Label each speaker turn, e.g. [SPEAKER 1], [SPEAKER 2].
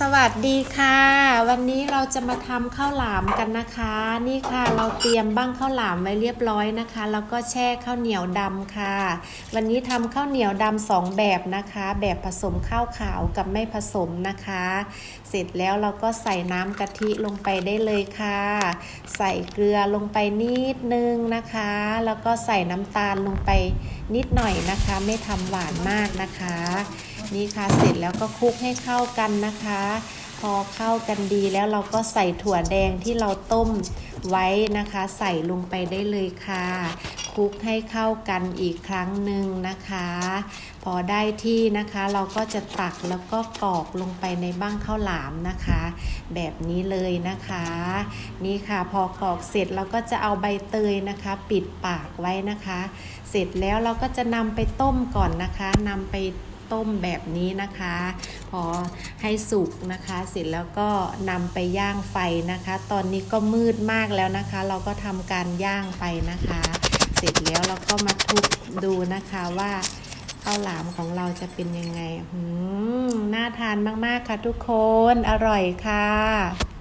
[SPEAKER 1] สวัสดีค่ะ วันนี้เราจะมาทำข้าวหลามกันนะคะ นี่ค่ะเราเตรียมบ้างข้าวหลามไว้เรียบร้อยนะคะ แล้วก็แช่ข้าวเหนียวดำค่ะ วันนี้ทำข้าวเหนียวดำสองแบบนะคะ แบบผสมข้าวขาวกับไม่ผสมนะคะ เสร็จแล้วเราก็ใส่น้ำกะทิลงไปได้เลยค่ะ ใส่เกลือลงไปนิดนึงนะคะ แล้วก็ใส่น้ำตาลลงไปนิดหน่อยนะคะ ไม่ทำหวานมากนะคะ นี่ค่ะเสร็จแล้วก็คลุกให้เข้ากันนะคะ พอเข้ากันดีแล้วเราก็ใส่ถั่วแดงที่เราต้มไว้นะคะ ใส่ลงไปได้เลยค่ะคลุกให้เข้ากันอีกครั้งหนึ่งนะคะ พอได้ที่นะคะเราก็จะตักแล้วก็กรอกลงไปในบ้างข้าวหลามนะคะ แบบนี้เลยนะคะ นี่ค่ะพอกรอกเสร็จเราก็จะเอาใบเตยนะคะ ปิดปากไว้นะคะ เสร็จแล้วเราก็จะนำไปต้มก่อนนะคะนำไป ต้มแบบนี้นะคะ พอให้สุกนะคะ เสร็จแล้วก็นำไปย่างไฟนะคะ ตอนนี้ก็มืดมากแล้วนะคะ เราก็ทำการย่างไปนะคะ เสร็จแล้วเราก็มาทุบดูนะคะว่าข้าวหลามของเราจะเป็นยังไงอืมน่าทานมาก ๆ ค่ะทุกคน อร่อยค่ะ